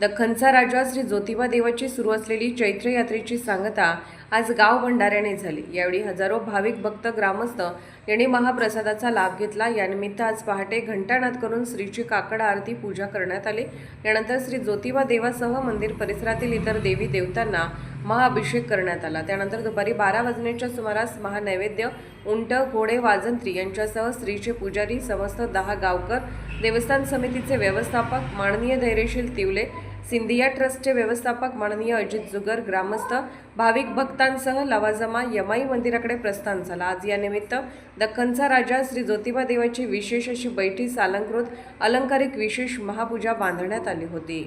दख्खनचा राजा श्री ज्योतिबा देवाची सुरू असलेली चैत्र यात्रेची सांगता आज गाव भंडाऱ्याने झाली. यावेळी हजारो भाविक भक्त ग्रामस्थ यांनी महाप्रसादाचा लाभ घेतला. यानिमित्त आज पहाटे घंटानाद करून श्रीची काकड आरती पूजा करण्यात आली. यानंतर श्री ज्योतिबा देवासह मंदिर परिसरातील इतर देवी देवतांना महाअभिषेक करण्यात आला. त्यानंतर दुपारी बारा वाजण्याच्या सुमारास महानैवेद्य उंट घोडे वाजंत्री यांच्यासह स्त्रीचे पुजारी समस्त दहा गावकर देवस्थान समितीचे व्यवस्थापक माननीय धैर्यशील तिवले सिंधिया ट्रस्टचे व्यवस्थापक माननीय अजित जुगर ग्रामस्थ भाविक भक्तांसह लवाजमा यमाई मंदिराकडे प्रस्थान झाला. आज या निमित्त दख्खनचा राजा श्री ज्योतिबा देवाची विशेष अशी बैठी सालंकृत अलंकारिक विशेष महापूजा बांधण्यात आली होती.